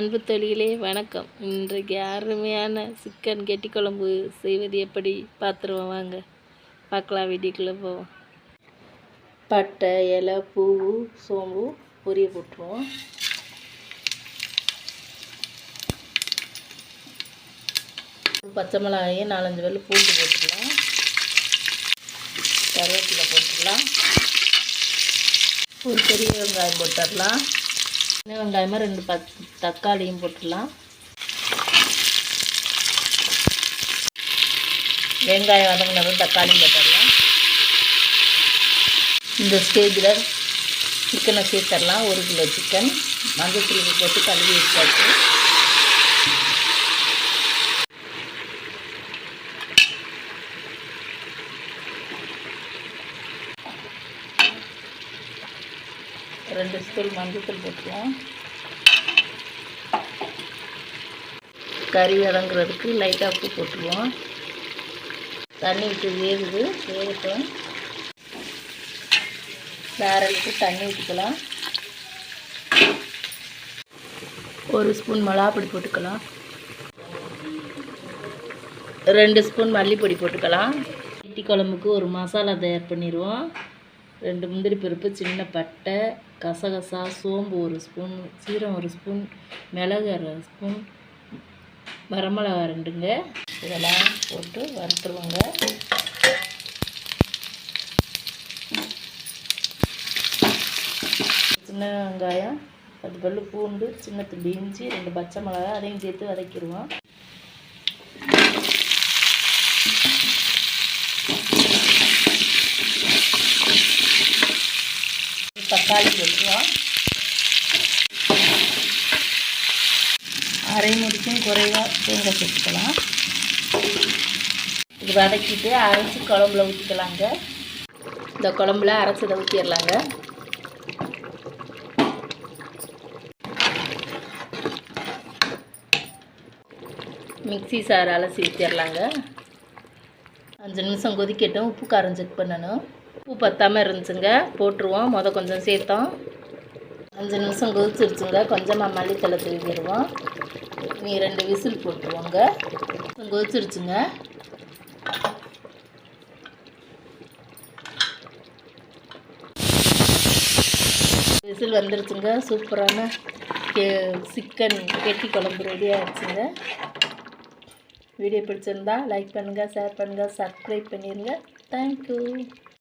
அன்பு தொழிலே வணக்கம். இன்றைக்கு அருமையான சிக்கன் கெட்டி குழம்பு செய்வது எப்படி? பார்த்துருவோம் வாங்க. பார்க்கலாம் வீட்டுக்குள்ளே போவோம். பட்டை இலை பூ சோம்பு பொரிய போட்டுருவோம். பச்சை மிளகாயும் நாலஞ்சு வெள்ளை பூண்டு போட்டுக்கலாம். கருவேப்பிலை போட்டுடலாம் ஒரு பெரிய வெங்காயம் போட்டுடலாம். சின்ன வெங்காயமாக ரெண்டு பத் தக்காளியும் போட்டுடலாம். வெங்காயம் வதங்கினதும் தக்காளியும் போட்டுடலாம். இந்த ஸ்டேஜில் சிக்கனை சேர்த்துடலாம். ஒரு கிலோ சிக்கன் மஞ்சள் தூள் போட்டு கழுவி வச்சாச்சு. ரெண்டு ஸ்பூன் மஞ்சத்தூள் போட்டுருவோம் கறி வதங்குறதுக்கு லைட்டாக உப்பு போட்டுருவோம் தண்ணி விட்டு வேகுது. வேகட்டும். வேறலுக்கு தண்ணி ஊற்றிக்கலாம் ஒரு ஸ்பூன் மிளகாப்பொடி போட்டுக்கலாம். ரெண்டு ஸ்பூன் மல்லிப்பொடி போட்டுக்கலாம். இட்லி குழம்புக்கு ஒரு மசாலா தயார் பண்ணிடுவோம். ரெண்டு முந்திரி பருப்பு சின்ன பட்டை கசகசா சோம்பு ஒரு ஸ்பூன் சீரம் ஒரு ஸ்பூன் மிளகு அரை ஸ்பூன் வரமிளகா ரெண்டுங்க. இதெல்லாம் போட்டு வறுத்துருவோங்க. சின்ன வெங்காயம் பத்து பல்லு பூண்டு சின்ன துண்டு இஞ்சி ரெண்டு பச்சை மிளகா அதையும் சேர்த்து வதக்கிடுவோம். தக்காளி போட்டுருவோம் அரை முடிக்கும் குறைவாக தேங்காய் சேர்த்துக்கலாம். இது வதக்கிட்டு அரைச்சி குழம்புல ஊற்றிக்கலாங்க இந்த குழம்புல அரைச்சதை ஊற்றிடலாங்க மிக்சி சார் அலசி ஊற்றிடலாங்க அஞ்சு நிமிஷம் கொதிக்கட்டும். உப்பு காரம் செக் பண்ணணும். உப்பு பத்தாமல் இருந்துச்சுங்க. போட்டுருவோம். மொதல் கொஞ்சம் சேர்த்தோம். அஞ்சு நிமிஷம் கொதிச்சிருச்சுங்க. கொஞ்சமாக மல்லித்தலை தூக்கிடுவோம் நீ ரெண்டு விசில் போட்டுருவோங்க. கொதிச்சிருச்சுங்க. விசில் வந்துருச்சுங்க. சூப்பரான கே சிக்கன் கெட்டி குழம்பு ரெடி ஆகிடுச்சுங்க வீடியோ பிடிச்சிருந்தா லைக் பண்ணுங்கள் ஷேர் பண்ணுங்கள் சப்ஸ்கிரைப் பண்ணிடுங்க தேங்க்யூ